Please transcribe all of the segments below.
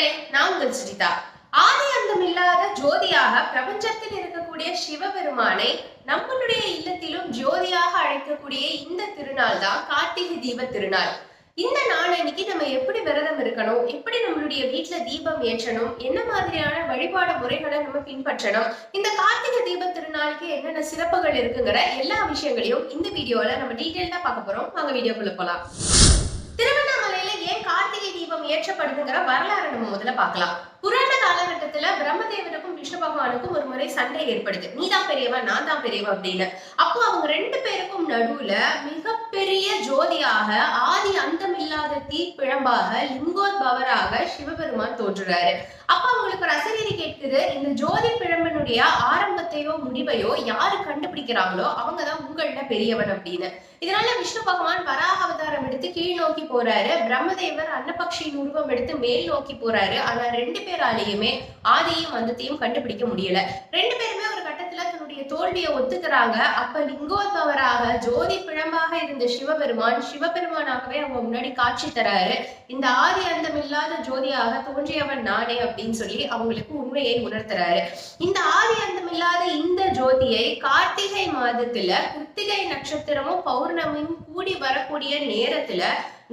மக்களே நான் உங்கள் சுஜிதா. ஆதி அந்தம் இல்லாத ஜோதியாக பிரபஞ்சத்தில் இருக்கக்கூடிய சிவபெருமானை நம்மளுடைய இல்லத்திலும் ஜோதியாக அழைக்கக்கூடிய இந்த திருநாள் தான் கார்த்திகை தீப திருநாள். இந்த நாள் அன்னைக்கு நம்ம எப்படி விரதம் இருக்கணும் எப்படி நம்மளுடைய வீட்டுல தீபம் ஏற்றணும் என்ன மாதிரியான வழிபாடு முறைகளை நம்ம பின்பற்றணும் இந்த கார்த்திகை தீப திருநாளுக்கு என்னென்ன சிறப்புகள் இருக்குங்கிற எல்லா விஷயங்களையும் இந்த வீடியோல நம்ம டீட்டெயில்டா பார்க்க போறோம். வாங்க வீடியோக்குள்ள போலாம். திருவண்ணாமலையில ஏன் கார்த்திகை தீபம் ஏற்றப்படுதுங்கிற வரலாறு நம்ம முதல்ல பார்க்கலாம். புராண காலகட்டத்துல பிரம்மதேவனுக்கும் விஷ்ணு பகவானுக்கும் ஒரு முறை சண்டை ஏற்படுது. நீ தான் பெரியவன் நான் தான் பெரியவன் அப்படின்னு. அப்போ அவங்க ரெண்டு பேருக்கும் நடுவுல மிகப்பெரிய ஜோதியாக ஆதி அந்தமில்லாத தீப்பிழம்பாக லிங்கோத்பவராக சிவபெருமான் தோன்றுறாரு. அப்ப அவங்களுக்கு ஒரு அசரீரி கேட்குது இந்த ஜோதி பிழம்பனுடைய ஆரம்பத்தையோ முடிவையோ யாரு கண்டுபிடிக்கிறாங்களோ அவங்க தான் பெரியவன் அப்படின்னு. இதனால விஷ்ணு பகவான் வராக அவதாரம் எடுத்து கீழ் நோக்கி போறாரு. பிரம்மதேவர் அன்னபக்ஷியின் உருவம் எடுத்து மேல் நோக்கி போறாரு. ஆனா ரெண்டு பேராலேயுமே ஆதியும் அந்தத்தையும் கண்டுபிடிக்க முடியல. ரெண்டு பேருமே ஒரு கட்டத்துல தன்னுடைய தோல்வியை ஒத்துக்கிறாங்க. அப்ப லிங்கோத்பவராக ஜோதி பிழம்பாக இருந்த சிவபெருமான் சிவபெருமானாகவே அவங்க முன்னாடி காட்சி தராரு. இந்த ஆதி அந்தம் இல்லாத ஜோதியாக தோன்றியவன் நானே அப்படின்னு சொல்லி அவங்களுக்கு உண்மையை உணர்த்துறாரு. இந்த ஆதி அந்தம் இல்லாத இந்த ஜோதியை கார்த்திகை மாதத்துல குத்திகை நட்சத்திரமும் பௌர்ணமியும் கூடி வரக்கூடிய நேரத்துல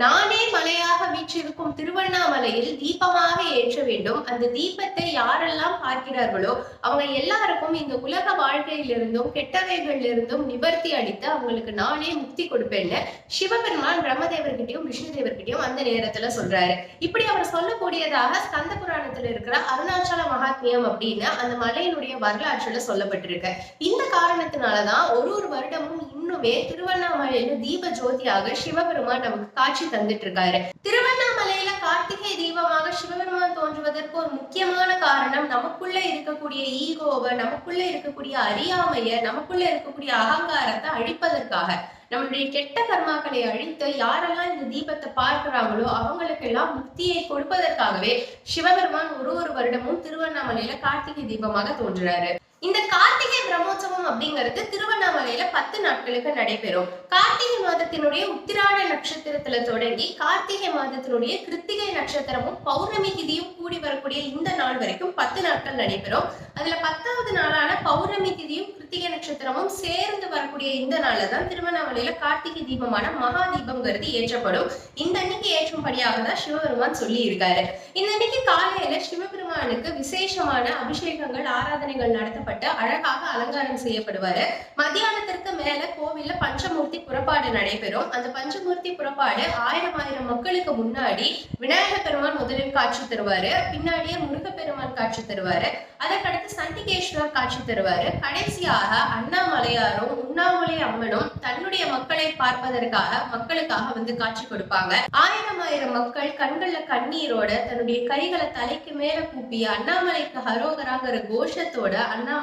நானே மலையாக வீற்றிருக்கும் திருவண்ணாமலையில் தீபமாக ஏற்ற வேண்டும். அந்த தீபத்தை யாரெல்லாம் பார்க்கிறார்களோ அவங்க எல்லாருக்கும் இந்த உலக வாழ்க்கையிலிருந்தும் கெட்டவைகளிலிருந்தும் நிவர்த்தி அளித்து அவங்களுக்கு நானே முக்தி கொடுப்பேன்னு சிவபெருமான் பிரம்மதேவர்கிட்டயும் விஷ்ணு தேவர்கிட்டயும் அந்த நேரத்துல சொல்றாரு. இப்படி அவர் சொல்லக்கூடியதாக ஸ்கந்த புராணத்துல இருக்கிற அருணாச்சல மகாத்மியம் அப்படின்னு அந்த மலையினுடைய வரலாற்றுல சொல்லப்பட்டிருக்கு. இந்த காரணத்தினாலதான் ஒரு ஒரு வருடமும் இன்னுமே திருவண்ணாமலையில தீப ஜோதியாக சிவபெருமான் நமக்கு காட்சி தந்துட்டு இருக்காரு திருவண்ணாமலையில கார்த்திகை தீபமாக சிவபெருமான் தோன்றுவதற்கு ஒரு முக்கியமான காரணம் நமக்குள்ள இருக்கக்கூடிய ஈகோவை நமக்குள்ள இருக்கக்கூடிய அறியாமைய நமக்குள்ள இருக்கக்கூடிய அகங்காரத்தை அழிப்பதற்காக நம்மளுடைய கெட்ட கர்மாக்களை அழித்து யாரெல்லாம் இந்த தீபத்தை பார்க்கிறாங்களோ அவங்களுக்கெல்லாம் முக்தியை கொடுப்பதற்காகவே சிவபெருமான் ஒரு ஒரு வருடமும் திருவண்ணாமலையில கார்த்திகை தீபமாக தோன்றுறாரு. இந்த கார்த்திகை பிரம்மோற்சவம் அப்படிங்கிறது திருவண்ணாமலையில பத்து நாட்களுக்கு நடைபெறும். கார்த்திகை மாதத்தினுடைய உத்திராட நட்சத்திரத்துல தொடங்கி கார்த்திகை மாதத்தினுடைய கிருத்திகை நட்சத்திரமும் பௌர்ணமி திதியும் கூடி வரக்கூடிய இந்த நாள் வரைக்கும் பத்து நாட்கள் நடைபெறும். அதுல பத்தாவது நாளான பௌர்ணமி திதியும் கிருத்திகை நட்சத்திரமும் சேர்ந்து வரக்கூடிய இந்த நாள்ல தான் திருவண்ணாமலையில கார்த்திகை தீபமான மகா தீபம்ங்கிறது ஏற்றப்படும். இந்த அன்னைக்கு ஏற்றும்படியாக தான் சிவபெருமான் சொல்லி இருக்காரு இந்த அன்னைக்கு காலையில சிவபெருமானுக்கு விசேஷமான அபிஷேகங்கள் ஆராதனைகள் செய்யப்பட்டு அழகாக அலங்காரம் செய்யப்படுவாரு. மத்தியானத்திற்கு மேல கோவில்ல பஞ்சமூர்த்தி புறப்பாடு நடைபெறும். அந்த பஞ்சமூர்த்தி புறப்பாடு ஆயிரம் ஆயிரம் மக்களுக்கு முன்னாடி விநாயக பெருமான் முதலில் காட்சி தருவாரு. பின்னாடியே முருகப்பெருமான் காட்சி தருவாரு. அதற்கடுத்து சண்டிகேஸ்வரர் காட்சி தருவாரு. கடைசியாக அண்ணாமலையாரும் உண்ணாமலை அம்மனும் தன்னுடைய மக்களை பார்ப்பதற்காக மக்களுக்காக வந்து காட்சி கொடுப்பாங்க. ஆயிரம் ஆயிரம் மக்கள் கண்கள்ல கண்ணீரோட தன்னுடைய கைகளை தலைக்கு மேல கூப்பி அண்ணாமலைக்கு ஹரோகராங்கிற கோஷத்தோட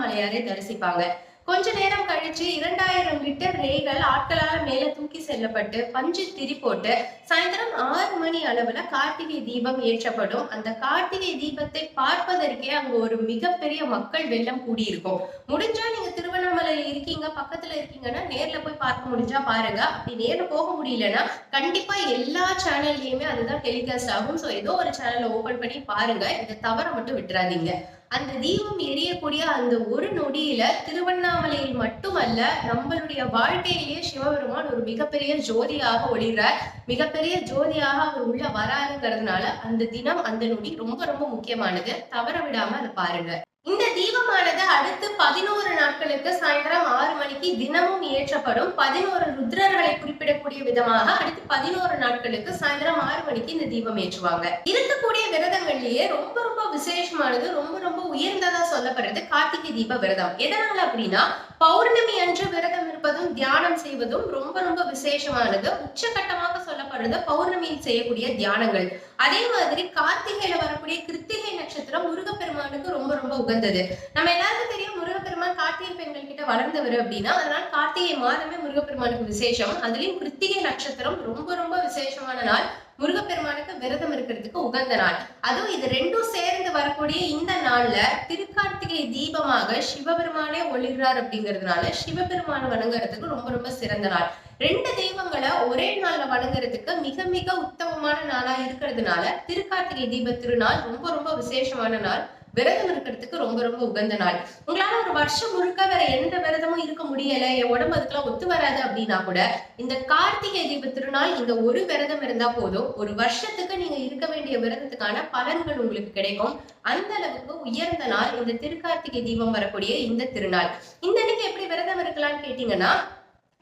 அண்ணாமலையாரை தரிசிப்பாங்க. கொஞ்ச நேரம் கழிச்சு இரண்டாயிரம் லிட்டர் ரேகள் ஆட்களால மேல தூக்கி செல்லப்பட்டு பஞ்சு திரி போட்டு சாயந்தரம் ஆறு மணி அளவுல கார்த்திகை தீபம் ஏற்றப்படும். அந்த கார்த்திகை தீபத்தை பார்ப்பதற்கே அங்க ஒரு மிகப்பெரிய மக்கள் வெள்ளம் கூடியிருக்கும். முடிஞ்சா நீங்க திருவண்ணாமலையில இருக்கீங்க பக்கத்துல இருக்கீங்கன்னா நேர்ல போய் பார்க்க முடிஞ்சா பாருங்க. அப்படி நேர்ல போக முடியலன்னா கண்டிப்பா எல்லா சேனல்லையுமே அதுதான் டெலிகாஸ்ட் ஆகும். ஸோ ஏதோ ஒரு சேனலை ஓபன் பண்ணி பாருங்க. இந்த தவற மட்டும் விட்டுறாதீங்க. அந்த தீபம் எரியக்கூடிய அந்த ஒரு நொடியில திருவண்ணாமலையில் மட்டுமல்ல நம்மளுடைய வாழ்க்கையிலேயே சிவபெருமான் ஒரு மிகப்பெரிய ஜோதியாக ஒளிர மிகப்பெரிய ஜோதியாக அவர் உள்ள வராருங்கிறதுனால அந்த தினம் அந்த நொடி ரொம்ப ரொம்ப முக்கியமானது. தவற விடாம அதை பாருங்க. இந்த தீபமானது அடுத்து பதினோரு நாட்களுக்கு சாயந்தரம் ஆறு மணிக்கு தினமும் ஏற்றப்படும் பதினோரு ருத்ரர்களை குறிப்பிடக்கூடிய விதமாக அடுத்து பதினோரு நாட்களுக்கு சாயந்தரம் ஆறு மணிக்கு இந்த தீபம் ஏற்றுவாங்க. இருக்கக்கூடிய விரதங்கள்லயே ரொம்ப ரொம்ப விசேஷமானது ரொம்ப ரொம்ப உயர்ந்ததா சொல்லப்படுறது கார்த்திகை தீப விரதம். எதனால அப்படின்னா பௌர்ணமி அன்று விரதம் இருப்பதும் தியானம் செய்வதும் ரொம்ப ரொம்ப விசேஷமானது. உச்சகட்டமாக சொல்லப்படுறது பௌர்ணமியில் செய்யக்கூடிய தியானங்கள். அதே மாதிரி கார்த்திகையில வரக்கூடிய கிருத்திகை நட்சத்திரம் முருகப்பெருமானுக்கு ரொம்ப ரொம்ப உகந்தது. நம்ம எல்லாருக்கும் தெரியும் முருகப்பெருமான் கார்த்திகை பெண்கள் கிட்ட வளர்ந்தவர் அப்படின்னா அதனால கார்த்திகை மாதமே முருகப்பெருமானுக்கு விசேஷம். அதுலயும் கிருத்திகை நட்சத்திரம் ரொம்ப ரொம்ப விசேஷமான நாள். முருகப்பெருமானுக்கு விரதம் இருக்கிறதுக்கு உகந்த நாள். அதுவும் இது ரெண்டும் சேர்ந்து வரக்கூடிய இந்த நாள்ல திருக்கார்த்திகை தீபமாக சிவபெருமானே ஒளிர்றார் அப்படிங்கிறதுனால சிவபெருமானை வணங்குறதுக்கு ரொம்ப ரொம்ப சிறந்த நாள். ரெண்டு தெய்வங்களை ஒரே நாள்ல வணங்குறதுக்கு மிக மிக உத்தமமான நாளா இருக்கிறதுனால திருக்கார்த்திகை தீப திருநாள் ரொம்ப ரொம்ப விசேஷமான நாள். விரதம் இருக்கிறதுக்கு ரொம்ப ரொம்ப உகந்த நாள். உங்களால ஒரு வருஷம் முழுக்க வேற எந்த விரதமும் இருக்க முடியல என் உடம்பு அதுக்கெல்லாம் ஒத்து வராது அப்படின்னா கூட இந்த கார்த்திகை தீப திருநாள் இந்த ஒரு விரதம் இருந்தா போதும். ஒரு வருஷத்துக்கு நீங்க இருக்க வேண்டிய விரதத்துக்கான பலன்கள் உங்களுக்கு கிடைக்கும். அந்த அளவுக்கு உயர்ந்த நாள் இந்த திருக்கார்த்திகை தீபம் வரக்கூடிய இந்த திருநாள். இந்த அன்னைக்கு எப்படி விரதம் இருக்கலாம்னு கேட்டீங்கன்னா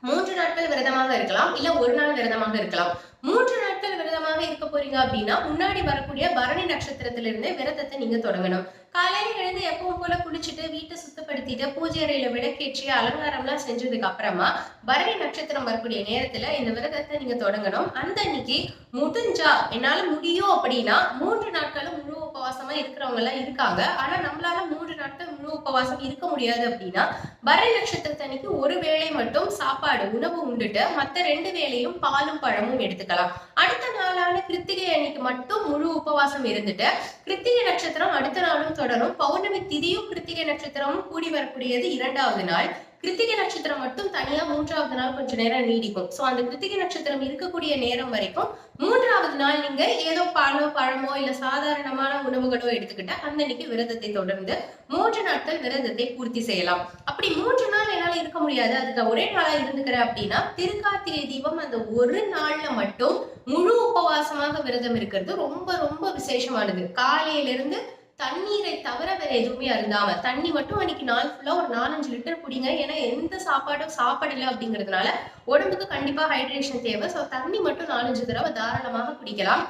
மூன்று நாட்கள் விரதமாக இருக்கலாம் இல்ல ஒரு நாள் விரதமாக இருக்கலாம். மூன்று நாட்கள் விரதமாக இருக்க போறீங்க அப்படின்னா முன்னாடி வரக்கூடிய பரணி நட்சத்திரத்திலிருந்தே விரதத்தை நீங்க தொடங்கணும். காலையில எழுந்து எப்பவும் போல குளிச்சுட்டு வீட்டை சுத்தப்படுத்திட்டு பூஜை அறையில விளக்கேற்றி அலங்காரம்லாம் செஞ்சதுக்கு அப்புறமா பரணி நட்சத்திரம் வரக்கூடிய நேரத்துல இந்த விரதத்தை நீங்க தொடங்கணும். அந்த அன்னைக்கு முடிஞ்சா என்னால முடியும் அப்படின்னா மூன்று நாட்களும் இருக்கிறவங்க எல்லாம் இருக்காங்க. ஆனா நம்மளால மூன்று நாட்கள் முழு உபவாசம் இருக்க முடியாது அப்படின்னா வரை நட்சத்திரத்தன்னைக்கு ஒரு வேளை மட்டும் சாப்பாடு உணவு உண்டுட்டு மத்த ரெண்டு வேளையும் பாலும் பழமும் எடுத்துக்கலாம். அடுத்த நாளான கிருத்திகை அன்னைக்கு மட்டும் முழு உபவாசம் இருந்துட்டு கிருத்திகை நட்சத்திரம் அடுத்த நாளும் தொடரும். பௌர்ணமி திதியும் கிருத்திகை நட்சத்திரமும் கூடி வரக்கூடியது இரண்டாவது நாள். கிருத்திகை நட்சத்திரம் மட்டும் தனியா மூன்றாவது நாள் கொஞ்ச நேரம் நீடிக்கும். சோ அந்த கிருத்திகை நட்சத்திரம் இருக்கக்கூடிய நேரம் வரைக்கும் மூன்றாவது நாள் நீங்க ஏதோ பழமோ பழமோ இல்ல சாதாரணமான உணவுகளோ எடுத்துக்கிட்டு அந்த அன்னைக்கு விரதத்தை தொடர்ந்து மூன்று நாட்கள் விரதத்தை பூர்த்தி செய்யலாம். அப்படி மூன்று நாள் என்னால இருக்க முடியாது. அதுக்கு ஒரே நாளா இருந்துக்கிறேன் அப்படின்னா திருக்காத்திரை தீபம் அந்த ஒரு நாள்ல மட்டும் முழு உபவாசமாக விரதம் இருக்கிறது ரொம்ப ரொம்ப விசேஷமானது. காலையில இருந்து தண்ணீரை தவிர வேற எதுவுமே அருந்தாம தண்ணி மட்டும் அன்னைக்கு நாள் ஃபுல்லா ஒரு நாலஞ்சு லிட்டர் குடிங்க. ஏன்னா எந்த சாப்பாடும் சாப்பிடல அப்படிங்கிறதுனால உடம்புக்கு கண்டிப்பா ஹைட்ரேஷன் தேவை. ஸோ தண்ணி மட்டும் நாலஞ்சு தடவை தாராளமாக குடிக்கலாம்.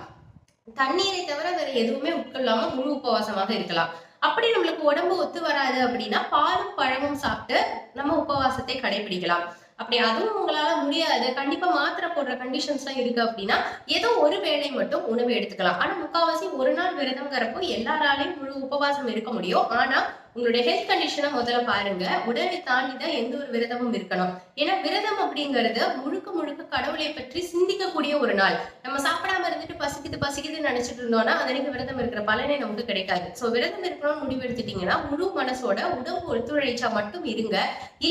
தண்ணீரை தவிர வேற எதுவுமே உட்கொள்ளாம முழு உபவாசமாக இருக்கலாம். அப்படி நம்மளுக்கு உடம்பு ஒத்து வராது அப்படின்னா பாலும் பழமும் சாப்பிட்டு நம்ம உபவாசத்தை கடைபிடிக்கலாம். அப்படி அதுவும் உங்களால முடியாது. கண்டிப்பா மாத்திரை போடுற கண்டிஷன்ஸ் எல்லாம் இருக்கு அப்படின்னா ஏதோ ஒரு வேளை மட்டும் உணவு எடுத்துக்கலாம். ஆனா முக்காவாசி ஒரு நாள் விரதம்ங்கிறப்போ எல்லாராலையும் முழு உபவாசம் இருக்க முடியும். ஆனா உங்களுடைய ஹெல்த் கண்டிஷனை முதல்ல பாருங்க. உடலை தாண்டி தான் எந்த ஒரு விரதமும் இருக்கணும். ஏன்னா விரதம் அப்படிங்கிறது முழுக்க முழுக்க கடவுளை பற்றி சிந்திக்கக்கூடிய ஒரு நாள். நம்ம சாப்பிடாம இருந்துட்டு பசிக்குது பசிக்குதுன்னு நினைச்சிட்டு இருந்தோம்னா அதனைக்கு விரதம் இருக்கிற பலனே நமக்கு கிடைக்காது. சோ விரதம் இருக்கணும்னு முடிவு எடுத்துட்டீங்கன்னா முழு மனசோட உடம்பு ஒத்துழைச்சா மட்டும் இருங்க.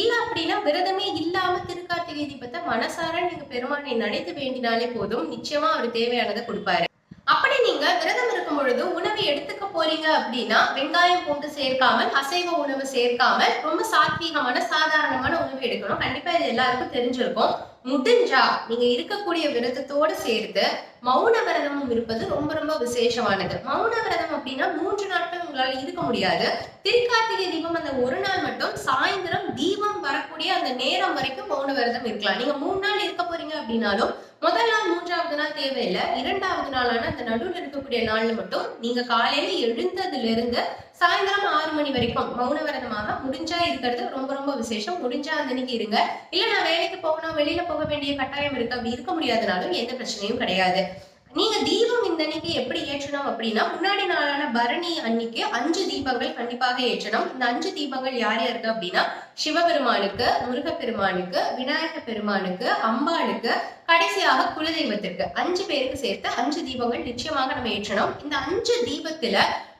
இல்ல அப்படின்னா விரதமே இல்லாம திருக்கார்த்திகை தீபத்தை மனசார நீங்க பெருமானை நினைத்து வேண்டினாலே போதும். நிச்சயமா அவர் தேவையானதை கொடுப்பாரு. அப்படி நீங்க விரதம் இருக்கும் பொழுது உணவை எடுத்துக்க போறீங்க அப்படின்னா வெங்காயம் பூண்டு சேர்க்காமல் அசைவ உணவு சேர்க்காமல் ரொம்ப சாத்வீகமான சாதாரணமான உணவு எடுக்கணும். கண்டிப்பா இது எல்லாருக்கும் தெரிஞ்சிருக்கும். முடிஞ்சா நீங்க இருக்கக்கூடிய விரதத்தோடு சேர்த்து மௌன விரதமும் இருப்பது ரொம்ப ரொம்ப விசேஷமானது. மௌன விரதம் அப்படின்னா மூன்று நாட்கள் உங்களால இருக்க முடியாது. திருக்கார்த்திகை தீபம் அந்த ஒரு நாள் மட்டும் சாயந்தரம் தீபம் வரக்கூடிய அந்த நேரம் வரைக்கும் மௌன விரதம் இருக்கலாம். நீங்க மூணு நாள் இருக்க போறீங்க அப்படின்னாலும் முதல் நாள் மூன்றாவது நாள் தேவையில்லை. இரண்டாவது நாளான அந்த நடுவில் இருக்கக்கூடிய நாள்ல மட்டும் நீங்க காலையில எழுந்ததுல இருந்து சாயந்தரம் ஆறு மணி வரைக்கும் மௌன விரதமாக முடிஞ்சா இருக்கிறது ரொம்ப ரொம்ப விசேஷம். முடிஞ்சா அந்த அன்னைக்கு இருங்க. இல்ல நான் வேலைக்கு போகணும் வெளியில போக வேண்டிய கட்டாயம் இருக்கு. அப்படி இருக்க முடியாதனாலும் எந்த பிரச்சனையும் கிடையாது. நீங்க தீபம் இந்த அன்னைக்கு எப்படி ஏற்றணும் அப்படின்னா முன்னாடி நாளான பரணி அன்னைக்கு அஞ்சு தீபங்கள் கண்டிப்பாக ஏற்றணும். இந்த அஞ்சு தீபங்கள் யார் யாருக்கு அப்படின்னா சிவபெருமானுக்கு முருகப்பெருமானுக்கு விநாயக பெருமானுக்கு அம்பாளுக்கு கடைசியாக குலதெய்வத்திற்கு அஞ்சு பேருக்கு சேர்த்து அஞ்சு தீபங்கள் நிச்சயமாக நம்ம ஏற்றணும். இந்த அஞ்சு தீபத்துல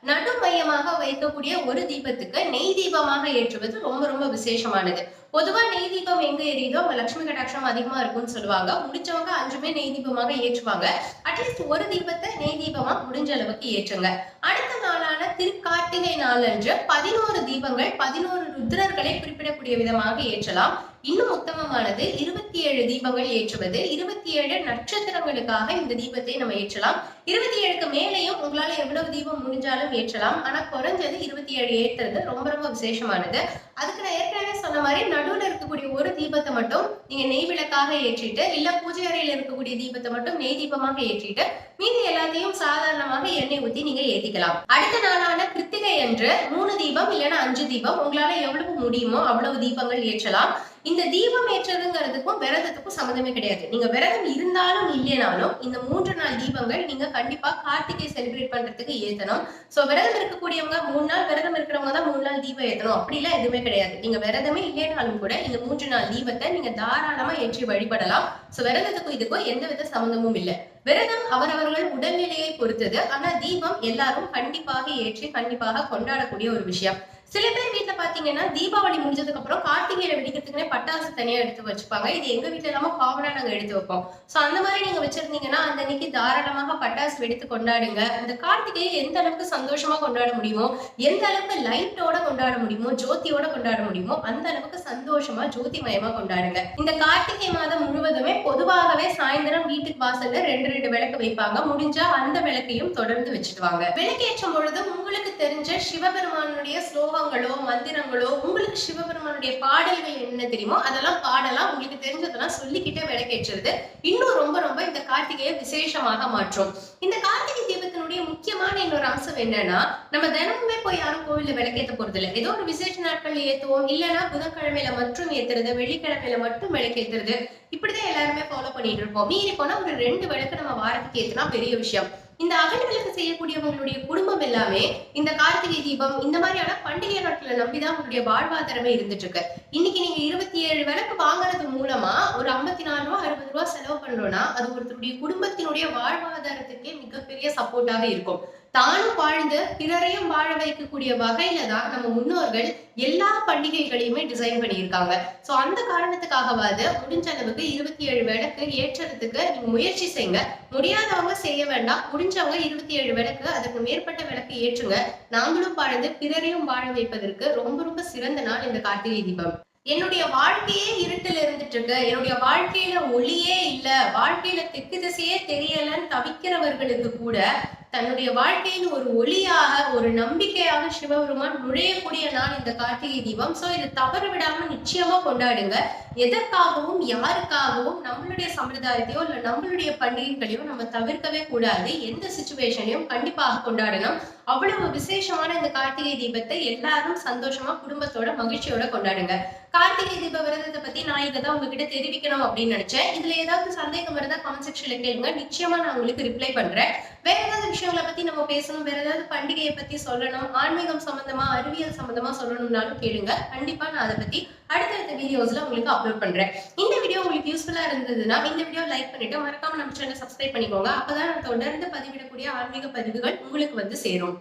நடுமையமாக வைக்கக்கூடிய ஒரு தீபத்துக்கு நெய் தீபமாக ஏற்றுவது ரொம்ப ரொம்ப விசேஷமானது. பொதுவா நெய் தீபம் எங்க எரியுதோ அங்க லட்சுமி கடாட்சம் அதிகமா இருக்கும்னு சொல்லுவாங்க. முடிச்சவங்க அஞ்சுமே நெய் தீபமாக ஏற்றுவாங்க. அட்லீஸ்ட் ஒரு தீபத்தை நெய் தீபமா முடிஞ்ச அளவுக்கு ஏற்றுங்க. அடுத்த நாளான திருக்கார்த்திகை நாளன்று பதினோரு தீபங்கள் பதினோரு ருத்ரர்களை குறிப்பிடக்கூடிய விதமாக ஏற்றலாம். இன்னும் உத்தமமானது. இருபத்தி ஏழு தீபங்கள் ஏற்றுவது. இருபத்தி ஏழு நட்சத்திரங்களுக்காக இந்த தீபத்தை நம்ம ஏற்றலாம். இருபத்தி ஏழுக்கு மேலேயும் உங்களால எவ்வளவு தீபம் முடிஞ்சாலும் ஏற்றலாம். ஆனா குறைஞ்சது இருபத்தி ஏழு ஏற்றுறது ரொம்ப ரொம்ப விசேஷமானது. அதுக்கு நான் ஏற்கனவே சொன்ன மாதிரி நடுவில் இருக்கக்கூடிய ஒரு தீபத்தை மட்டும் நீங்க நெய் விளக்காக ஏற்றிட்டு இல்ல பூஜை அறையில் இருக்கக்கூடிய தீபத்தை மட்டும் நெய் தீபமாக ஏற்றிட்டு மீதி எல்லாத்தையும் சாதாரணமாக எண்ணெய் ஊத்தி நீங்க ஏத்திக்கலாம். அடுத்த நாளான கிருத்திகை அன்று மூணு தீபம் இல்லைன்னா அஞ்சு தீபம் உங்களால எவ்வளவு முடியுமோ அவ்வளவு தீபங்கள் ஏற்றலாம். இந்த தீபம் ஏற்றதுங்கிறதுக்கும் விரதத்துக்கும் சம்மந்தமே கிடையாது. நீங்க விரதம் இருந்தாலும் இல்லைனாலும் இந்த மூன்று நாள் தீபங்கள் நீங்க கண்டிப்பா கார்த்திகை செலிப்ரேட் பண்றதுக்கு ஏத்தணும். சோ விரதம் இருக்கக்கூடியவங்க மூணு நாள் விரதம் இருக்கிறவங்க தான் மூணு நாள் தீபம் ஏத்தணும். அப்படிலாம் எதுவுமே கிடையாது. நீங்க விரதமே இல்லைனாலும் கூட இந்த மூன்று நாள் தீபத்தை நீங்க தாராளமா ஏற்றி வழிபடலாம். சோ விரதத்துக்கும் இதுக்கும் எந்த வித சம்மந்தமும் இல்லை. விரதம் அவரவர்கள் உடல்நிலையை பொறுத்தது. ஆனா தீபம் எல்லாரும் கண்டிப்பாக ஏற்றி கண்டிப்பாக கொண்டாடக்கூடிய ஒரு விஷயம். சில பேர் வீட்டுல பாத்தீங்கன்னா தீபாவளி முடிஞ்சதுக்கு அப்புறம் கார்த்திகையில வெடிக்கிறதுக்குனே பட்டாசு தனியா எடுத்து வச்சுப்பாங்க. இது எங்க வீட்டுல இல்லாம காமனா நாங்க எடுத்து வைப்போம். சோ அந்த மாதிரி நீங்க வச்சிருந்தீங்கன்னா அந்த அன்னைக்கு தாராளமாக பட்டாசு வெடித்து கொண்டாடுங்க. அந்த கார்த்திகையை எந்த அளவுக்கு சந்தோஷமா கொண்டாட முடியுமோ எந்த அளவுக்கு லைட்டோட கொண்டாட முடியுமோ ஜோதியோட கொண்டாட முடியுமோ அந்த அளவுக்கு சந்தோஷமா ஜோதிமயமா கொண்டாடுங்க. இந்த கார்த்திகை மாதம் முழுவதுமே பொதுவாகவே சாயந்தரம் வீட்டுக்கு வாசல்ல ரெண்டு ரெண்டு விளக்கு வைப்பாங்க. முடிஞ்சா அந்த விளக்கையும் தொடர்ந்து வச்சுட்டு வாங்க. விளக்கேற்றும் பொழுது உங்களுக்கு தெரிஞ்ச சிவபெருமானுடைய ஸ்லோகங்களோ மந்திரங்களோ உங்களுக்கு சிவபெருமானுடைய பாடல்கள் என்ன தெரியுமோ அதெல்லாம் பாடலாம். உங்களுக்கு தெரிஞ்சதெல்லாம் சொல்லிக்கிட்டே விளக்கேற்றுறது இன்னும் ரொம்ப ரொம்ப இந்த கார்த்திகையை விசேஷமாக மாற்றும். இந்த கார்த்திகை தீபத்தினுடைய முக்கியமான இன்னொரு அம்சம் என்னன்னா நம்ம தினமுமே போய் யாரும் கோவில்ல விளக்கேற்ற போறது இல்லை ஏதோ ஒரு விசேஷ நாட்கள் ஏத்துவோம். இல்லைன்னா புதன்கிழமையில மட்டும் ஏத்துறது வெள்ளிக்கிழமையில மட்டும் விளக்கேத்துறது இப்படிதான் எல்லாருமே ஃபாலோ பண்ணிட்டு இருப்போம். மீறி போனா ஒரு ரெண்டு விளக்கு நம்ம வாரத்துக்கு ஏத்துனா பெரிய விஷயம். இந்த அகல் விளக்கு செய்யக்கூடியவங்களுடைய குடும்பம் எல்லாமே இந்த கார்த்திகை தீபம் இந்த மாதிரியான பண்டிகை நாட்களை நம்பிதான் உங்களுடைய வாழ்வாதாரமே இருந்துட்டு இருக்கு இன்னைக்கு நீங்க இருபத்தி ஏழு விளக்கு வாங்குறது மூலமா ஒரு ஐம்பத்தி நாலு ரூபா அறுபது ரூபா செலவு பண்றோம்னா அது ஒருத்தருடைய குடும்பத்தினுடைய வாழ்வாதாரத்துக்கே மிகப்பெரிய சப்போர்ட்டாக இருக்கும். தானும் வாழ்ந்து பிறரையும் வாழ வைக்கக்கூடிய வகையில தான் நம்ம முன்னோர்கள் எல்லா பண்டிகைகளையுமே டிசைன் பண்ணியிருக்காங்க. சோ அந்த காரணத்துக்காகவாது முடிஞ்ச அளவுக்கு இருபத்தி ஏழு விளக்கு ஏற்றுறதுக்கு நீங்க முயற்சி செய்யுங்க முடியாதவங்க செய்ய வேண்டாம். முடிஞ்சவங்க இருபத்தி ஏழு விளக்கு அதற்கு மேற்பட்ட விளக்கு ஏற்றுங்க. நாங்களும் வாழ்ந்து பிறரையும் வாழ வைப்பதற்கு ரொம்ப ரொம்ப சிறந்த நாள் இந்த கார்த்திகை தீபம். என்னுடைய வாழ்க்கையே இருட்டில் இருந்துட்டு இருக்கு என்னுடைய வாழ்க்கையில ஒளியே இல்ல. வாழ்க்கையில தெற்கு திசையே தெரியலன்னு தவிக்கிறவர்களுக்கு கூட தன்னுடைய வாழ்க்கையில் ஒரு ஒளியாக ஒரு நம்பிக்கையாக சிவபெருமான் நுழையக்கூடிய நாள் இந்த கார்த்திகை தீபம். ஸோ இதை தவறு விடாம நிச்சயமா கொண்டாடுங்க. எதற்காகவும் யாருக்காகவும் நம்மளுடைய சம்பிரதாயத்தையோ இல்லை நம்மளுடைய பண்டிகைகளையோ நம்ம தவிர்க்கவே கூடாது. எந்த சுச்சுவேஷனையும் கண்டிப்பாக கொண்டாடணும். அவ்வளவு விசேஷமான இந்த கார்த்திகை தீபத்தை எல்லாரும் சந்தோஷமா குடும்பத்தோட மகிழ்ச்சியோட கொண்டாடுங்க. கார்த்திகை தீப விரதத்தை பத்தி நான் இதை தான் உங்ககிட்ட தெரிவிக்கணும் அப்படின்னு நினைச்சேன். இதுல ஏதாவது சந்தேகம் இருந்தா கமெண்ட் செக்ஷன்ல கேளுங்க. நிச்சயமா நான் உங்களுக்கு ரிப்ளை பண்றேன். வேற ஏதாவது விஷயங்களை பத்தி நம்ம பேசணும்? வேற ஏதாவது பண்டிகையை பத்தி சொல்லணும்? ஆன்மீகம் சம்பந்தமா அறிவியல் சம்பந்தமா சொல்லணும்னாலும் கேளுங்க. கண்டிப்பா நான் அதை பத்தி அடுத்தடுத்த வீடியோஸ்ல உங்களுக்கு அப்லோட் பண்றேன். இந்த வீடியோ உங்களுக்கு யூஸ்ஃபுல்லா இருந்ததுன்னா இந்த வீடியோ லைக் பண்ணிட்டு மறக்காம நம்ம சேனல் சப்ஸ்கிரைப் பண்ணிக்கோங்க. அப்பதான் நான் தொடர்ந்து பதிவிடக்கூடிய ஆன்மீக பதிவுகள் உங்களுக்கு வந்து சேரும்.